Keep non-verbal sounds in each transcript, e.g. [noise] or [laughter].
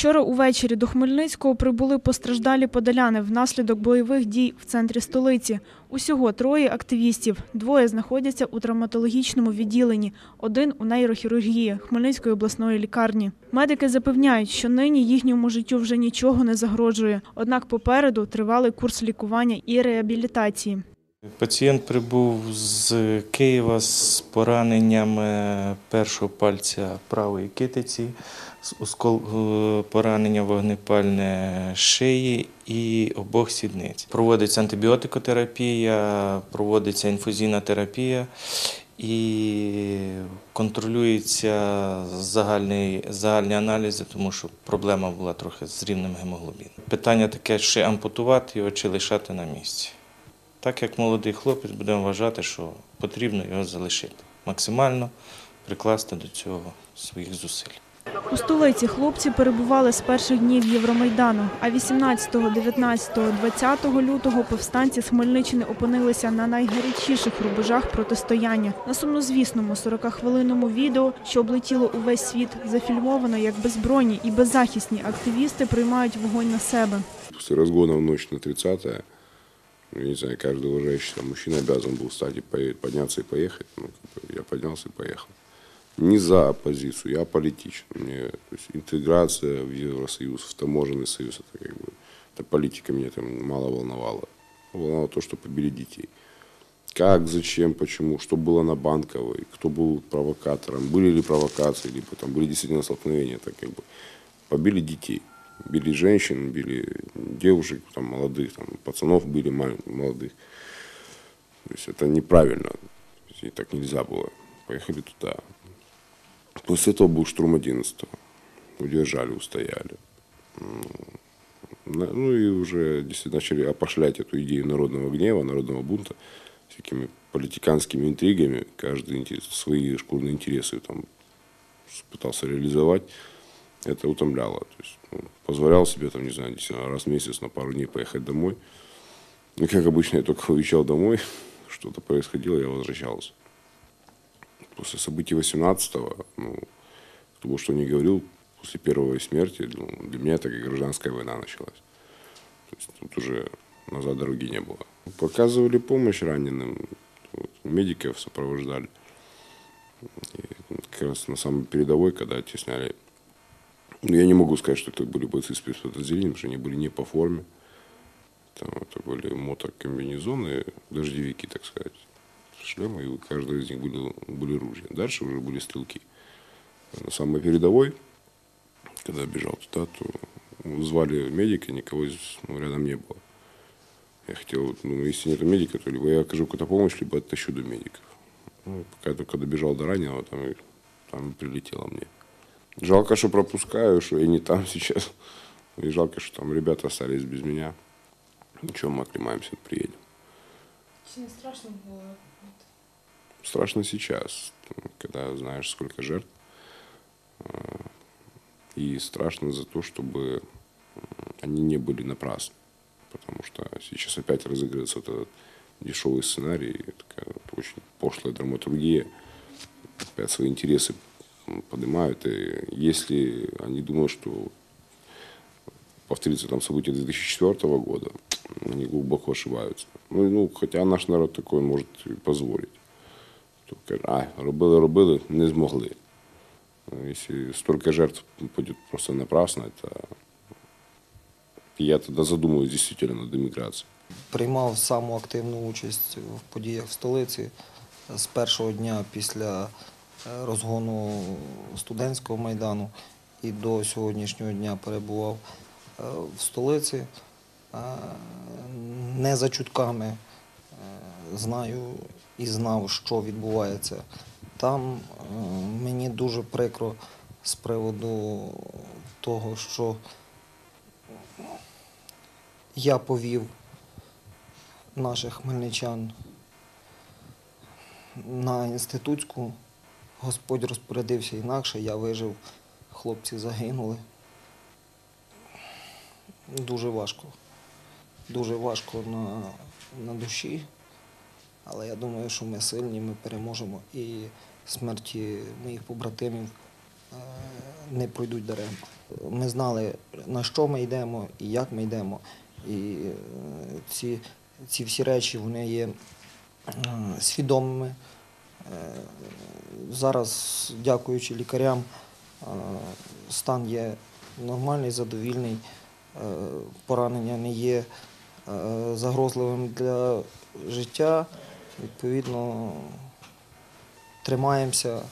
Вчора увечері до Хмельницького прибули постраждалі подоляни внаслідок бойових дій в центрі столиці. Усього троє активістів. Двоє знаходяться у травматологічному відділенні, один у нейрохірургії Хмельницької обласної лікарні. Медики запевняють, що нині їхньому життю вже нічого не загрожує. Однак попереду тривалий курс лікування і реабілітації. Пацієнт прибув з Києва з пораненням першого пальця правої китиці, з оскол е, поранення вогнепальне шиї і обох сідниць. Проводиться антибіотикотерапія, проводиться інфузійна терапія і контролюються загальні, загальні аналізи, тому що проблема була трохи з рівнем гемоглобіну. Питання таке, чи ампутувати його, чи лишати на місці. Так як молодий хлопець, будемо вважати, що потрібно його залишити. Максимально прикласти до цього своїх зусиль. У столиці хлопці перебували з перших днів Євромайдану. А 18, 19, 20 лютого повстанці з Хмельниччини опинилися на найгарячіших рубежах протистояння. На сумнозвісному 40-хвилинному відео, що облетіло увесь світ, зафільмовано, як беззбройні і беззахисні активісти приймають вогонь на себе. Разгона в ночь на 30 я не знаю, каждый уважающий там, мужчина обязан был встать и подняться и поехать. Ну, я поднялся и поехал. Не за оппозицию, я политичен. Мне, то есть, интеграция в Евросоюз, в таможенный союз, это как бы, эта политика меня там мало волновала. Волновало то, что побили детей. Как, зачем, почему, что было на Банковой, кто был провокатором, были ли провокации, либо там были действительно столкновения, это как бы побили детей. Били женщин, били девушек, там, молодых, там, пацанов били молодых. То есть это неправильно. И так нельзя было. Поехали туда. После этого был штурм 11 Удержали, устояли. На- Ну и уже действительно начали опошлять эту идею народного гнева, народного бунта всякими политиканскими интригами. Каждый свои шкурные интересы там пытался реализовать это утомляло. То есть, ну, позволял себе, там, не знаю, раз в месяц на пару дней поехать домой. И, как обычно, я только уезжал домой, [laughs] что-то происходило, я возвращался. После событий 18-го, ну, бы что ни говорил, после первой смерти, ну, для меня это как гражданская война началась. То есть тут уже назад дороги не было. Показывали помощь раненым, вот, медиков сопровождали. И как раз на самой передовой, когда оттесняли ну, я не могу сказать, что это были бойцы спецподразделения, потому что они были не по форме. Там это были мотокомбинезоны, дождевики, так сказать, шлемы, и у каждого из них были, были ружья. Дальше уже были стрелки. На самой передовой, когда бежал туда, то звали медика, никого из- ну, рядом не было. Я хотел, ну, если нет медика, то либо я окажу какую-то помощь, либо оттащу до медиков. Ну, пока я только добежал до раненого, там, там прилетело мне. Жалко, что пропускаю, что я не там [laughs] сейчас. И жалко, что там ребята остались без меня. Ничего, мы оклемаемся, приедем. Не страшно було? Страшно сейчас, когда знаешь, сколько жертв. А, И страшно за то, чтобы они не были напрасны. Потому что сейчас опять разыгрывается вот этот дешевый сценарий, такая вот очень пошлая драматургия. Опять свои интересы поднимают. И если они думают, что повторится там события 2004 года, они глубоко ошибаются. Ну, і, ну, хотя наш народ такой может и позволить. То каже, а, робили, робили, не змогли. Ну, Если столько жертв будет просто напрасно, это я тогда задумываюсь действительно над эмиграцией. Приймав саму активну участь в подіях в столиці з першого дня після е, розгону студентського майдану і до сьогоднішнього дня перебував е, в столиці. Е, Не за чутками е, знаю і знав, що відбувається там. Е, Мені дуже прикро з приводу того, що я повів наших хмельничан на інститутську. Господь розпорядився інакше, я вижив, хлопці загинули. Дуже важко. Дуже важко на, на душі. Але я думаю, що ми сильні, ми переможемо. І смерті моїх побратимів не пройдуть даремно. Ми знали, на що ми йдемо і як ми йдемо. І е, ці, ці всі речі вони є е, свідомими. Е, Зараз, дякуючи лікарям, е, стан є нормальний, задовільний, е, поранення не є загрозливим для життя. Відповідно, тримаємося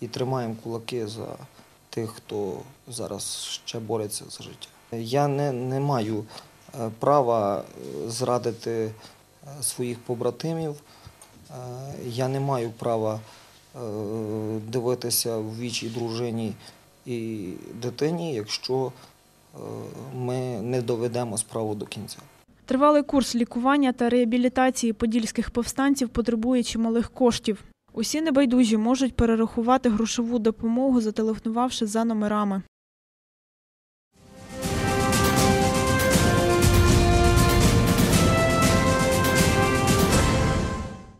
і тримаємо кулаки за тих, хто зараз ще бореться за життя. Я не, не маю права зрадити своїх побратимів. Е, Я не маю права е, дивитися в вічі дружині і дитині, якщо е, ми не доведемо справу до кінця. Тривалий курс лікування та реабілітації подільських повстанців потребує чималих коштів. Усі небайдужі можуть перерахувати грошову допомогу, зателефонувавши за номерами.